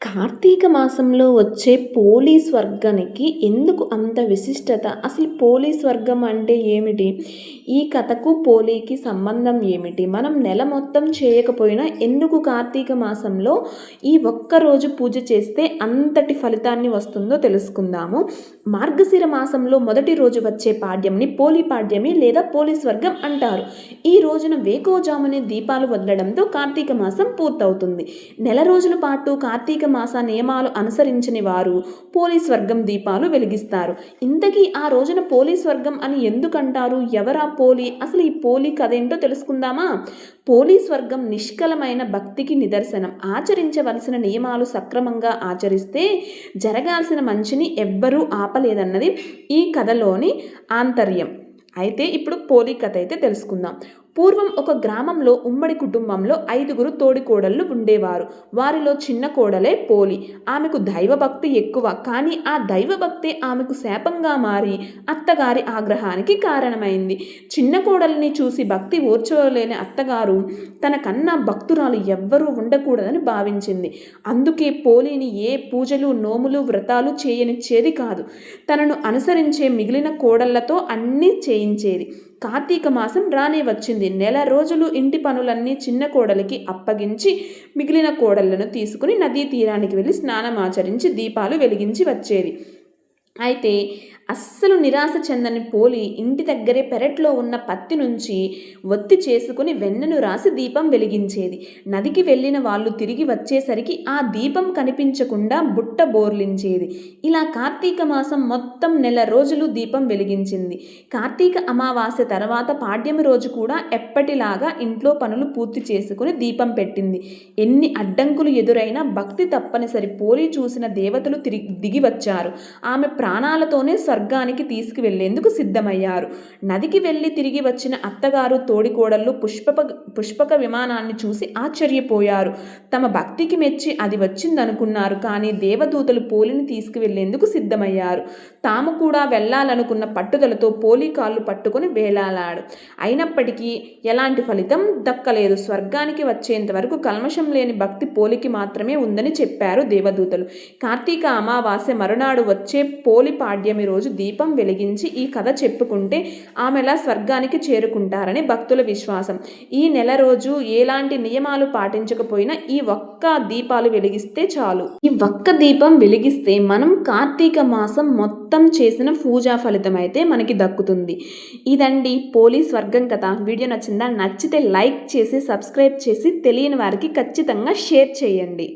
కార్తీక మాసంలో వచ్చే పోలీస్ వర్గానికి ఎందుకు అంత విశిష్టత? అసలు పోలీస్ వర్గం అంటే ఏమిటి? ఈ కథకు పోలీకి సంబంధం ఏమిటి? మనం నెల మొత్తం చేయకపోయినా ఎందుకు కార్తీక మాసంలో ఈ ఒక్క రోజు పూజ చేస్తే అంతటి ఫలితాన్ని వస్తుందో తెలుసుకుందాము. మార్గశిర మాసంలో మొదటి రోజు వచ్చే పాడ్యంని పోలి పాడ్యమి లేదా పోలీస్ వర్గం అంటారు. ఈ రోజున వేకోజామునే దీపాలు వదలడంతో కార్తీక మాసం పూర్తవుతుంది. నెల రోజుల పాటు కార్తీక మాస నియమాలు అనుసరించని వారు పోలీస్ వర్గం దీపాలు వెలిగిస్తారు. ఇంతకీ ఆ రోజున పోలీస్ వర్గం అని ఎందుకంటారు? ఎవరా పోలి? అసలు ఈ పోలి కథ ఏంటో తెలుసుకుందామా? పోలీస్ వర్గం నిష్కలమైన భక్తికి నిదర్శనం. ఆచరించవలసిన నియమాలు సక్రమంగా ఆచరిస్తే జరగాల్సిన మంచిని ఎవ్వరూ ఆపలేదన్నది ఈ కథలోని ఆంతర్యం. అయితే ఇప్పుడు పోలి కథ అయితే తెలుసుకుందాం. పూర్వం ఒక గ్రామంలో ఉమ్మడి కుటుంబంలో ఐదుగురు తోడి కోడళ్ళు ఉండేవారు. వారిలో చిన్న కోడలే పోలి. ఆమెకు దైవభక్తి ఎక్కువ. కానీ ఆ దైవభక్తి ఆమెకు శాపంగా మారి అత్తగారి ఆగ్రహానికి కారణమైంది. చిన్న కోడల్ని చూసి భక్తి ఓర్చలేని అత్తగారు తన కన్నా భక్తురాలు ఎవ్వరూ ఉండకూడదని భావించింది. అందుకే పోలిని ఏ పూజలు నోములు వ్రతాలు చేయనిచ్చేది కాదు. తనను అనుసరించే మిగిలిన కోడళ్ళతో అన్నీ చేయించేది. కార్తీక మాసం రానే వచ్చింది. నెల రోజులు ఇంటి పనులన్నీ చిన్న కోడలికి అప్పగించి మిగిలిన కోడళ్ళను తీసుకుని నదీ తీరానికి వెళ్ళి స్నానం ఆచరించి దీపాలు వెలిగించి వచ్చేది. అయితే అస్సలు నిరాశ చెందని పోలి ఇంటి దగ్గరే పెరట్లో ఉన్న పత్తి నుంచి ఒత్తి చేసుకుని వెన్నను రాసి దీపం వెలిగించేది. నదికి వెళ్ళిన వాళ్ళు తిరిగి వచ్చేసరికి ఆ దీపం కనిపించకుండా బుట్ట బోర్లించేది. ఇలా కార్తీక మాసం మొత్తం నెల రోజులు దీపం వెలిగించింది. కార్తీక అమావాస్య తర్వాత పాడ్యమి రోజు కూడా ఎప్పటిలాగా ఇంట్లో పనులు పూర్తి చేసుకుని దీపం పెట్టింది. ఎన్ని అడ్డంకులు ఎదురైనా భక్తి తప్పనిసరి పోలి చూసిన దేవతలు తిరిగి దిగి వచ్చారు. ఆమె ప్రాణాలతోనే స్వర్గానికి తీసుకువెళ్ళేందుకు సిద్ధమయ్యారు. నదికి వెళ్ళి తిరిగి వచ్చిన అత్తగారు తోడికోడళ్ళు పుష్పక పుష్పక విమానాన్ని చూసి ఆశ్చర్యపోయారు. తమ భక్తికి మెచ్చి అది వచ్చిందనుకున్నారు. కానీ దేవదూతలు పోలిని తీసుకువెళ్ళేందుకు సిద్ధమయ్యారు. తాము కూడా వెళ్ళాలనుకున్న పట్టుదలతో పోలి కాళ్ళు పట్టుకుని వేలాలాడు. అయినప్పటికీ ఎలాంటి ఫలితం దక్కలేదు. స్వర్గానికి వచ్చేంత వరకు కల్మషం లేని భక్తి పోలికి మాత్రమే ఉందని చెప్పారు దేవదూతలు. కార్తీక అమావాస్య మరునాడు వచ్చే పోలి పాడ్యమి రోజు దీపం వెలిగించి ఈ కథ చెప్పుకుంటే ఆమెలా స్వర్గానికి చేరుకుంటారని భక్తుల విశ్వాసం. ఈ నెల రోజు ఎలాంటి నియమాలు పాటించకపోయినా ఈ ఒక్క దీపాలు వెలిగిస్తే చాలు. ఈ ఒక్క దీపం వెలిగిస్తే మనం కార్తీక మాసం మొత్తం చేసిన పూజా ఫలితం అయితే మనకి దక్కుతుంది. ఇదండి పోలీస్ వర్గం కథ. వీడియో నచ్చిందా? నచ్చితే లైక్ చేసి సబ్స్క్రైబ్ చేసి తెలియని వారికి ఖచ్చితంగా షేర్ చేయండి.